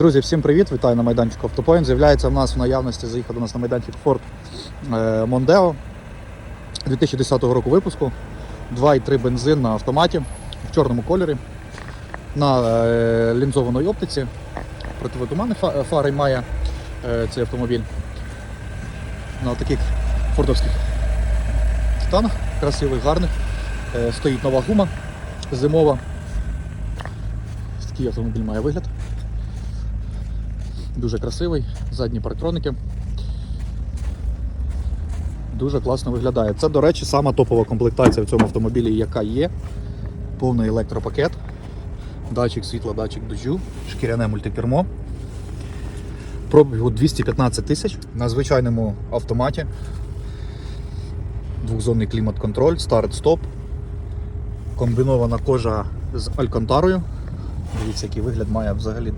Друзі, всім привіт! Вітаю на майданчику Автопоінт. З'являється в нас в наявності, заїхав до нас на майданчик Ford е, Mondeo 2010 року випуску. 2,3 бензин на автоматі в чорному кольорі на е, лінзованій оптиці. Противотуманні фари має е, цей автомобіль на таких фордовських титанах, красивих, гарних. Стоїть нова гума зимова. Такий автомобіль має вигляд. Дуже красивий, задні парктроники. Дуже класно виглядає. Це, до речі, сама топова комплектація в цьому автомобілі, яка є. Повний електропакет, датчик світла, датчик дощу, шкіряне мультикермо. Пробігу 215 тисяч на звичайному автоматі. Двохзонний клімат-контроль, старт-стоп. Комбінована кожа з алькантарою. Дивіться, який вигляд має взагалі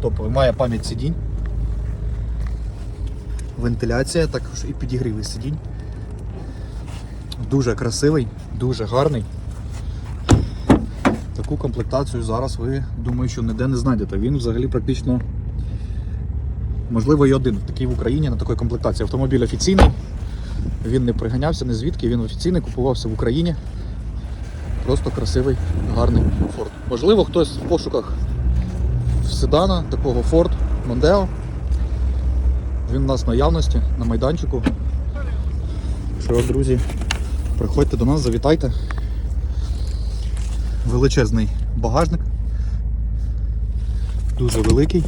топовий. Має пам'ять сидінь. Вентиляція, також і підігріви сидінь. Дуже красивий, дуже гарний. Таку комплектацію зараз ви думаю, що ніде не знайдете. Він взагалі практично, можливо, і один такий в Україні на такій комплектації. Автомобіль офіційний. Він не приганявся ні звідки, він офіційний, купувався в Україні. Просто красивий, гарний Ford. Можливо, хтось в пошуках седана, такого Ford Mondeo. Він у нас в наявності на майданчику. Що, друзі, приходьте до нас, завітайте. Величезний багажник. Дуже великий.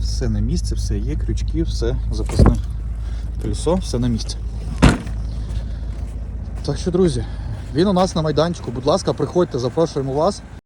Все на місці, все є, крючки, все запасне колесо, все на місці. Так що, друзі, він у нас на майданчику. Будь ласка, приходьте, запрошуємо вас.